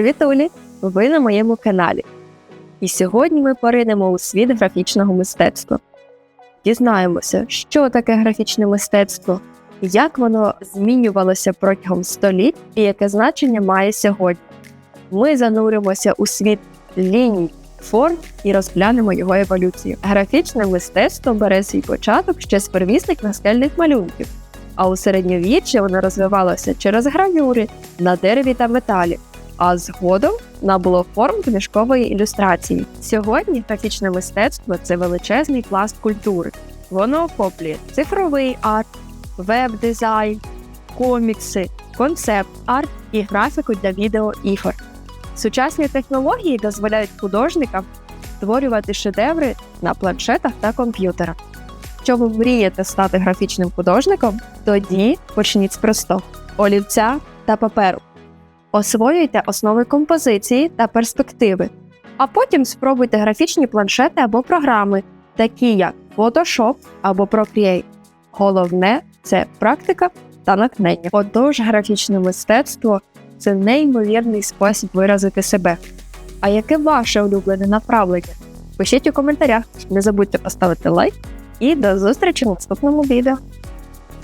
Привіт, Олі! Ви на моєму каналі. І сьогодні ми поринемо у світ графічного мистецтва. Дізнаємося, що таке графічне мистецтво, як воно змінювалося протягом століть і яке значення має сьогодні. Ми зануримося у світ ліній, форм і розглянемо його еволюцію. Графічне мистецтво бере свій початок ще з первісних настельних малюнків, а у середньовіччі воно розвивалося через гравюри на дереві та металі, а згодом набуло форм книжкової ілюстрації. Сьогодні графічне мистецтво це величезний пласт культури. Воно охоплює цифровий арт, веб-дизайн, комікси, концепт-арт і графіку для відеоігор. Сучасні технології дозволяють художникам створювати шедеври на планшетах та комп'ютерах. Якщо ви мрієте стати графічним художником, тоді почніть з простого олівця та паперу. Освоюйте основи композиції та перспективи, а потім спробуйте графічні планшети або програми, такі як Photoshop або Procreate. Головне це практика та натхнення. Отож, графічне мистецтво це неймовірний спосіб виразити себе. А яке ваше улюблене направлення? Пишіть у коментарях, не забудьте поставити лайк і до зустрічі в наступному відео.